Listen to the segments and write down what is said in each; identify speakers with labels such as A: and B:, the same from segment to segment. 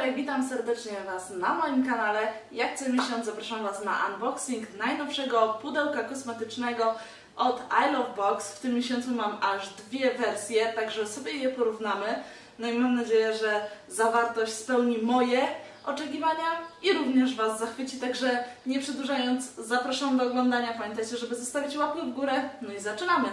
A: witam serdecznie Was na moim kanale. Jak co miesiąc zapraszam Was na unboxing najnowszego pudełka kosmetycznego od I Love Box. W tym miesiącu mam aż dwie wersje, także sobie je porównamy. No i mam nadzieję, że zawartość spełni moje oczekiwania i również Was zachwyci, także nie przedłużając zapraszam do oglądania. Pamiętajcie, żeby zostawić łapkę w górę. No i zaczynamy!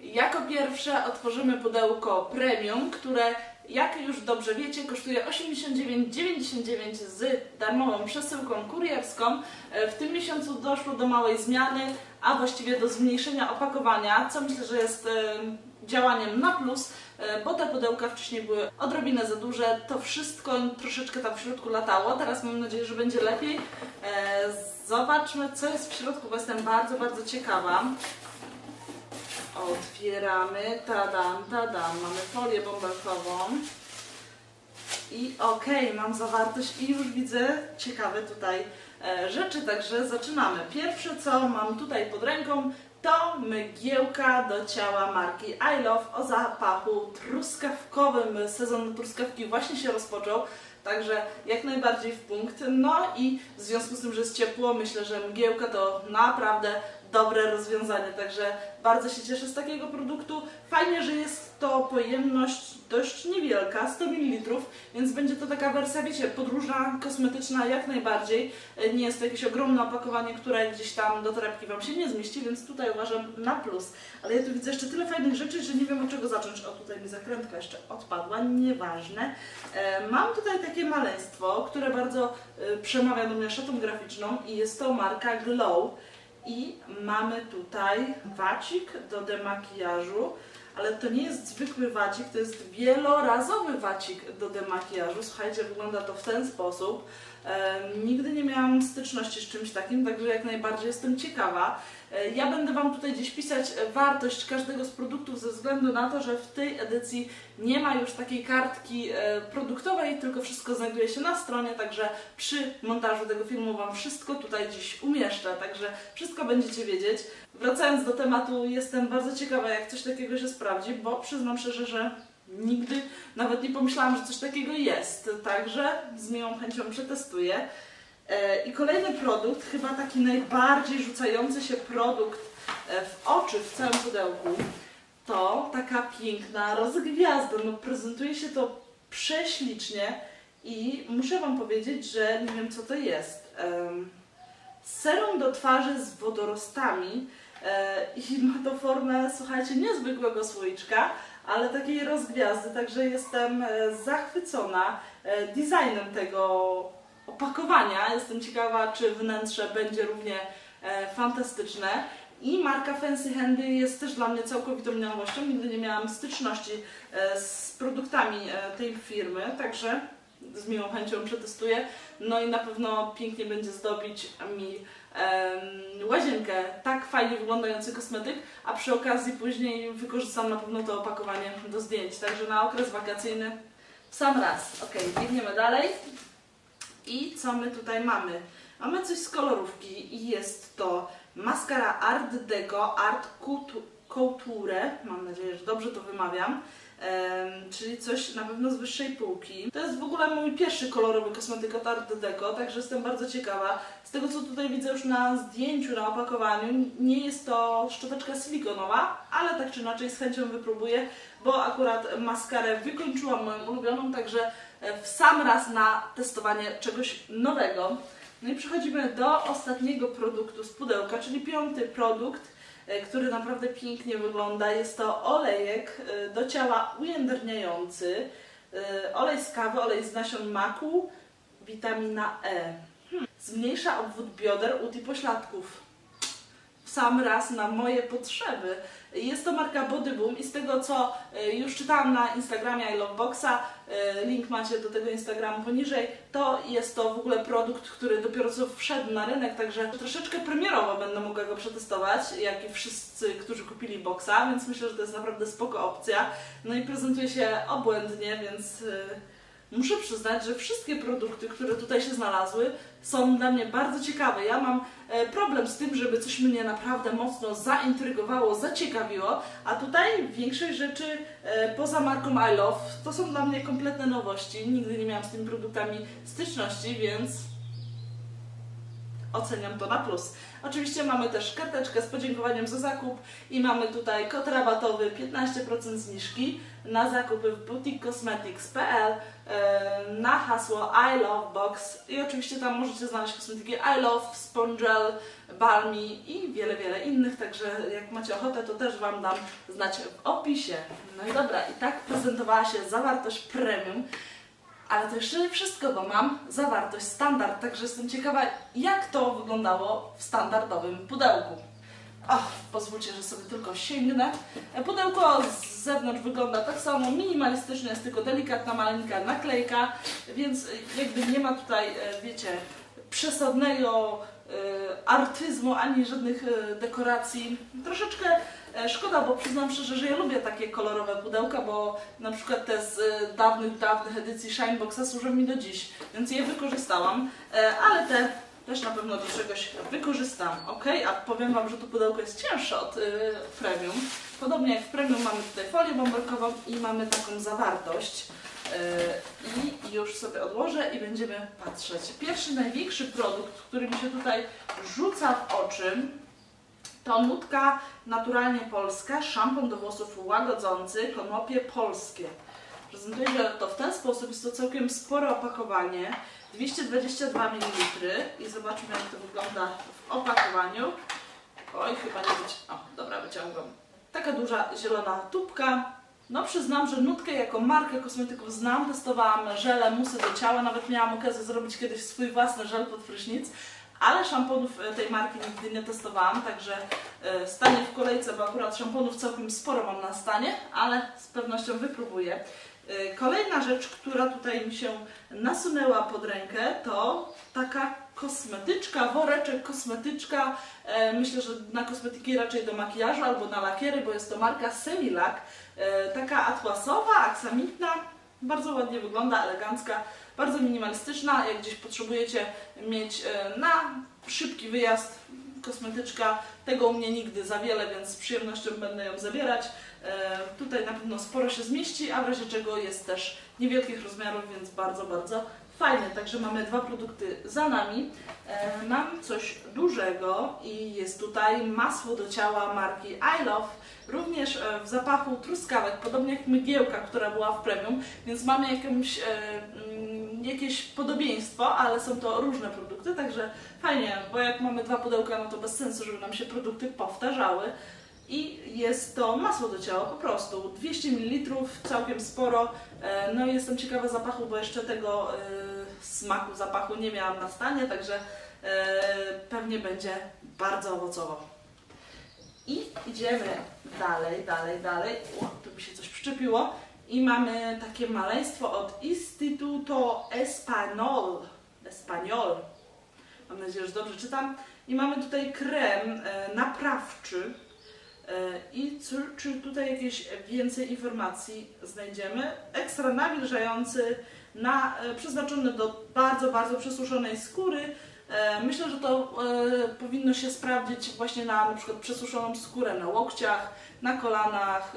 A: Jako pierwsze otworzymy pudełko premium, które jak już dobrze wiecie kosztuje 89,99 z darmową przesyłką kurierską. E, W tym miesiącu doszło do małej zmiany, a właściwie do zmniejszenia opakowania, co myślę, że jest e, działaniem na plus, e, bo te pudełka wcześniej były odrobinę za duże. To wszystko troszeczkę tam w środku latało. Teraz mam nadzieję, że będzie lepiej. Zobaczmy, co jest w środku, bo jestem bardzo, bardzo ciekawa. Otwieramy, tadam, tadam, mamy folię bąbelkową. I okej, mam zawartość i już widzę ciekawe tutaj e, rzeczy, także zaczynamy. Pierwsze co mam tutaj pod ręką to mgiełka do ciała marki I Love o zapachu truskawkowym. Sezon truskawki właśnie się rozpoczął. Także jak najbardziej w punkt. No i w związku z tym, że jest ciepło, myślę, że mgiełka to naprawdę dobre rozwiązanie. Także bardzo się cieszę z takiego produktu. Fajnie, że jest to pojemność dość niewielka, 100 ml, więc będzie to taka wersja, wiecie, podróżna, kosmetyczna jak najbardziej. Nie jest to jakieś ogromne opakowanie, które gdzieś tam do torebki Wam się nie zmieści, więc tutaj uważam na plus. Ale ja tu widzę jeszcze tyle fajnych rzeczy, że nie wiem od czego zacząć. O, tutaj mi zakrętka jeszcze odpadła, nieważne. E, Mam tutaj takie maleństwo, które bardzo e, przemawia do mnie szatą graficzną i jest to marka Glow. I mamy tutaj wacik do demakijażu, ale to nie jest zwykły wacik, to jest wielorazowy wacik do demakijażu. Słuchajcie, wygląda to w ten sposób. E, nigdy nie miałam styczności z czymś takim, także jak najbardziej jestem ciekawa. E, ja będę Wam tutaj gdzieś pisać e, wartość każdego z produktów ze względu na to, że w tej edycji nie ma już takiej kartki e, produktowej, tylko wszystko znajduje się na stronie, także przy montażu tego filmu Wam wszystko tutaj gdzieś umieszczę, także wszystko będziecie wiedzieć. Wracając do tematu, jestem bardzo ciekawa, jak coś takiego się sprawdzi, bo przyznam szczerze, że nigdy nawet nie pomyślałam, że coś takiego jest, także z miłą chęcią przetestuję. E, I kolejny produkt, chyba taki najbardziej rzucający się produkt e, w oczy w całym pudełku, to taka piękna rozgwiazda. No, prezentuje się to prześlicznie i muszę Wam powiedzieć, że nie wiem co to jest. Serum do twarzy z wodorostami e, i ma to formę, słuchajcie, niezwykłego słoiczka, ale takiej rozgwiazdy, także jestem zachwycona designem tego opakowania. Jestem ciekawa, czy wnętrze będzie równie e, fantastyczne. I marka Fancy Handy jest też dla mnie całkowitą nowością. Nigdy nie miałam styczności e, z produktami e, tej firmy, także z miłą chęcią przetestuję. No i na pewno pięknie będzie zdobić mi łazienkę. Tak fajnie wyglądający kosmetyk, a przy okazji później wykorzystam na pewno to opakowanie do zdjęć. Także na okres wakacyjny w sam raz. Ok, biegniemy dalej. I co my tutaj mamy? Mamy coś z kolorówki i jest to maskara Art Deco Art Coutu- Couture. Mam nadzieję, że dobrze to wymawiam. Czyli coś na pewno z wyższej półki. To jest w ogóle mój pierwszy kolorowy kosmetyk od Art Deco, także jestem bardzo ciekawa. Z tego co tutaj widzę już na zdjęciu, na opakowaniu, nie jest to szczoteczka silikonowa, ale tak czy inaczej z chęcią wypróbuję, bo akurat maskarę wykończyłam moją ulubioną, także e, w sam raz na testowanie czegoś nowego. No i przechodzimy do ostatniego produktu z pudełka, czyli piąty produkt, który naprawdę pięknie wygląda. Jest to olejek e, do ciała ujędrniający, e, olej z kawy, olej z nasion maku, witamina E. Hmm. Zmniejsza obwód bioder, ud i pośladków. Sam raz na moje potrzeby. Jest to marka Body i z tego co e, już czytałam na Instagramie I Love Boxa, e, link macie do tego Instagramu poniżej, to jest to w ogóle produkt, który dopiero co wszedł na rynek, także troszeczkę premierowo będę mogła go przetestować, jak i wszyscy, którzy kupili boxa, więc myślę, że to jest naprawdę spoko opcja. No i prezentuje się obłędnie, więc e, muszę przyznać, że wszystkie produkty, które tutaj się znalazły, są dla mnie bardzo ciekawe. Ja mam e, problem z tym, żeby coś mnie naprawdę mocno zaintrygowało, zaciekawiło, a tutaj większość rzeczy e, poza marką I Love to są dla mnie kompletne nowości. Nigdy nie miałam z tymi produktami styczności, więc oceniam to na plus. Oczywiście mamy też karteczkę z podziękowaniem za zakup i mamy tutaj kod rabatowy 15% zniżki na zakupy w boutiquecosmetics.pl e, na hasło I Love Box i oczywiście tam możecie znaleźć kosmetyki I Love, Spongel, Balmy i wiele, wiele innych, także jak macie ochotę to też Wam dam znać w opisie. No i dobra, i tak prezentowała się zawartość premium. Ale to jeszcze nie wszystko, bo mam zawartość standard, także jestem ciekawa, jak to wyglądało w standardowym pudełku. O, pozwólcie, że sobie tylko sięgnę. Pudełko z zewnątrz wygląda tak samo, minimalistyczne, jest tylko delikatna, maleńka naklejka, więc jakby nie ma tutaj, e, wiecie, przesadnego e, artyzmu ani żadnych e, dekoracji. Troszeczkę szkoda, bo przyznam szczerze, że ja lubię takie kolorowe pudełka, bo na przykład te z e, dawnych, dawnych edycji Shineboxa służą mi do dziś, więc je wykorzystałam, e, ale te też na pewno do czegoś wykorzystam, ok? A powiem Wam, że to pudełko jest cięższe od premium. Podobnie jak w premium mamy tutaj folię bąbelkową i mamy taką zawartość. I już sobie odłożę i będziemy patrzeć. Pierwszy, największy produkt, który mi się tutaj rzuca w oczy, to nutka naturalnie polska, szampon do włosów łagodzący, konopie polskie. Prezentuję to w ten sposób, jest to całkiem spore opakowanie, 222 ml i zobaczmy jak to wygląda w opakowaniu. Oj, chyba nie być. O, dobra, wyciągam. Taka duża zielona tubka. No przyznam, że nutkę jako markę kosmetyków znam, testowałam żele, musy do ciała, nawet miałam okazję zrobić kiedyś swój własny żel pod prysznic, ale szamponów e, tej marki nigdy nie testowałam, także e, stanie w kolejce, bo akurat szamponów całkiem sporo mam na stanie, ale z pewnością wypróbuję. E, Kolejna rzecz, która tutaj mi się nasunęła pod rękę, to taka kosmetyczka, woreczek kosmetyczka. Myślę, że na kosmetyki raczej do makijażu albo na lakiery, bo jest to marka Semilak. E, Taka atłasowa, aksamitna, bardzo ładnie wygląda, elegancka, bardzo minimalistyczna. Jak gdzieś potrzebujecie mieć e, na szybki wyjazd kosmetyczka, tego u mnie nigdy za wiele, więc z przyjemnością będę ją zabierać. E, Tutaj na pewno sporo się zmieści, a w razie czego jest też niewielkich rozmiarów, więc bardzo, bardzo fajne. Także mamy dwa produkty za nami. E, Mam coś dużego i jest tutaj masło do ciała marki I Love. Również w zapachu truskawek, podobnie jak mygiełka, która była w premium, więc mamy jakąś, jakieś podobieństwo, ale są to różne produkty, także fajnie, bo jak mamy dwa pudełka, no to bez sensu, żeby nam się produkty powtarzały. I jest to masło do ciała po prostu. 200 ml, całkiem sporo. E, No jestem ciekawa zapachu, bo jeszcze tego e, smaku, zapachu nie miałam na stanie, także e, pewnie będzie bardzo owocowo. I idziemy dalej, dalej, dalej. O, tu mi się coś przyczepiło. I mamy takie maleństwo od Instituto Espanol. Espanol. Mam nadzieję, że dobrze czytam. I mamy tutaj krem e, naprawczy. E, I czy, czy tutaj jakieś więcej informacji znajdziemy? Ekstra nawilżający, na, e, przeznaczony do bardzo, bardzo przesuszonej skóry. Myślę, że to powinno się sprawdzić właśnie na przykład przesuszoną skórę na łokciach, na kolanach,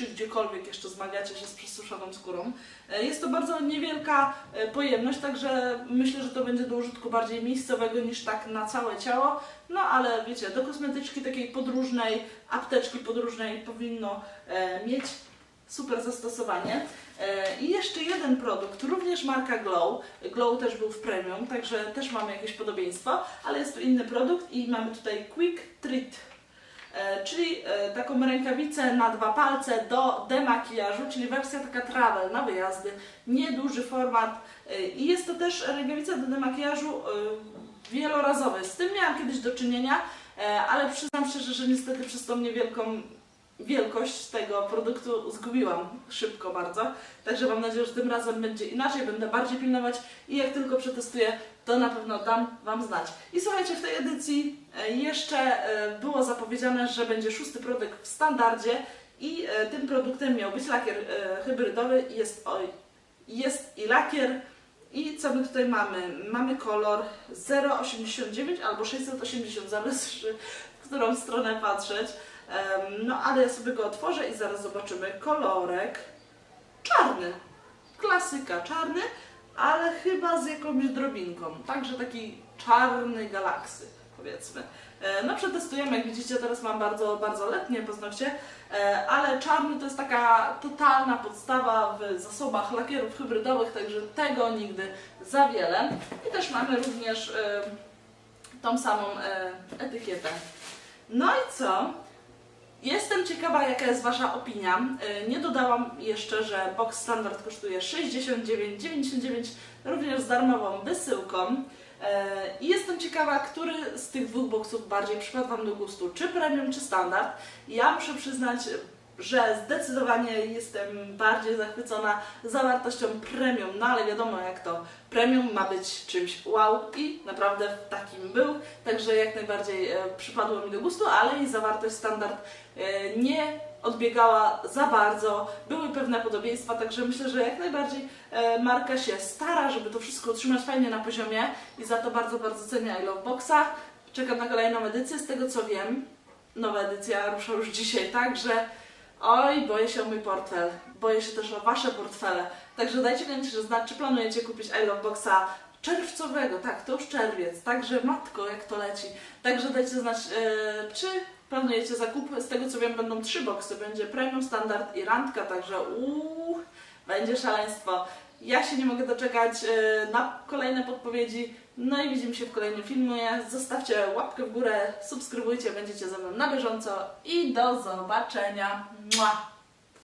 A: czy gdziekolwiek jeszcze zmagacie się z przesuszoną skórą. E, Jest to bardzo niewielka e, pojemność, także myślę, że to będzie do użytku bardziej miejscowego niż tak na całe ciało. No ale wiecie, do kosmetyczki takiej podróżnej, apteczki podróżnej powinno e, mieć super zastosowanie. I jeszcze jeden produkt, również marka Glow. Glow też był w premium, także też mamy jakieś podobieństwo, ale jest to inny produkt i mamy tutaj Quick Treat, czyli e, taką rękawicę na dwa palce do demakijażu, czyli wersja taka travel na wyjazdy, nieduży format e, i jest to też rękawica do demakijażu e, wielorazowy. Z tym miałam kiedyś do czynienia, e, ale przyznam szczerze, że niestety przez tą niewielką wielkość tego produktu zgubiłam szybko bardzo. Także mam nadzieję, że tym razem będzie inaczej, będę bardziej pilnować i jak tylko przetestuję, to na pewno dam Wam znać. I słuchajcie, w tej edycji e, jeszcze e, było zapowiedziane, że będzie szósty produkt w standardzie i e, tym produktem miał być lakier hybrydowy jest oj, jest i lakier. I co my tutaj mamy? Mamy kolor 0,89 albo 680, zależy w którą stronę patrzeć. No ale ja sobie go otworzę i zaraz zobaczymy kolorek czarny. Klasyka, czarny, ale chyba z jakąś drobinką. Także taki czarny galaksy, powiedzmy. E, No przetestujemy, jak widzicie teraz mam bardzo, bardzo letnie paznokcie, e, ale czarny to jest taka totalna podstawa w zasobach lakierów hybrydowych, także tego nigdy za wiele. I też mamy również tą samą e, etykietę. No i co? Jestem ciekawa, jaka jest Wasza opinia. E, Nie dodałam jeszcze, że box standard kosztuje 69,99, również z darmową wysyłką. E, I jestem ciekawa, który z tych dwóch boxów bardziej przypadł Wam do gustu, czy premium, czy standard. Ja muszę przyznać, że zdecydowanie jestem bardziej zachwycona zawartością premium, no ale wiadomo jak to, premium ma być czymś wow i naprawdę takim był, także jak najbardziej e, przypadło mi do gustu, ale i zawartość standard e, nie odbiegała za bardzo, były pewne podobieństwa, także myślę, że jak najbardziej e, marka się stara, żeby to wszystko utrzymać fajnie na poziomie i za to bardzo, bardzo cenię I Love Boxa. Czekam na kolejną edycję, z tego co wiem, nowa edycja rusza już dzisiaj, także oj, boję się o mój portfel, boję się też o Wasze portfele, także dajcie koniecznie znać, czy planujecie kupić I Love Boxa czerwcowego, tak, to już czerwiec, także matko, jak to leci, także dajcie znać, e, czy planujecie zakup, z tego co wiem będą trzy boxy, będzie premium, standard i randka, także uuu, będzie szaleństwo. Ja się nie mogę doczekać e, na kolejne podpowiedzi. No i widzimy się w kolejnym filmie. Zostawcie łapkę w górę, subskrybujcie, będziecie ze mną na bieżąco i do zobaczenia. Mua!